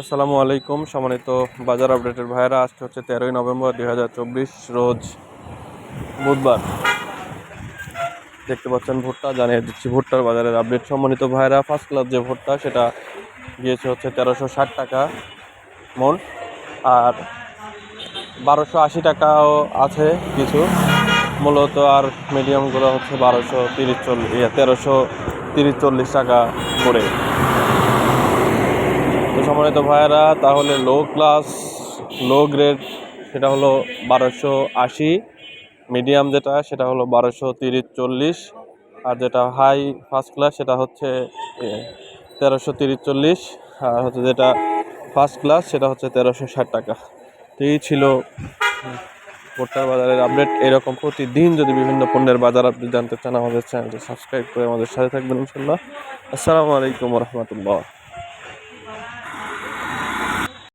আসসালামু আলাইকুম, সম্মানিত বাজার আপডেটের ভাইয়েরা, আজকে হচ্ছে তেরোই নভেম্বর দুই হাজার চব্বিশ, রোজ বুধবার। দেখতে পাচ্ছেন ভুট্টা, জানিয়ে দিচ্ছি ভুট্টার বাজারের আপডেট। সম্মানিত ভাইয়েরা ফার্স্ট ক্লাস যে ভুট্টা, সেটা গিয়েছে হচ্ছে তেরোশো ষাট টাকা মন, আর বারোশো আশি টাকাও আছে কিছু। মূলত আর মিডিয়ামগুলো হচ্ছে বারোশো তিরিশ চল্লিশ তেরোশো তিরিশ চল্লিশ টাকা করে। সম্মানিত ভাইয়েরা, তাহলে লো ক্লাস লো গ্রেড সেটা হলো বারোশো আশি মিডিয়াম যেটা, সেটা হলো বারোশো তিরিশ চল্লিশ, আর যেটা হাই ফার্স্ট ক্লাস সেটা হচ্ছে তেরোশো তিরিশ চল্লিশ, আর হচ্ছে যেটা ফার্স্ট ক্লাস সেটা হচ্ছে তেরোশো ষাট টাকা। তো এই ছিল ভুট্টার বাজারের আপডেট এরকম প্রতিদিন যদি বিভিন্ন পণ্যের বাজার আপডেট জানতে চান, আমাদের চ্যানেলটি সাবস্ক্রাইব করে আমাদের সাথে থাকবেন ইনশাল্লাহ আসসালামু আলাইকুম রহমতুল্লাহ।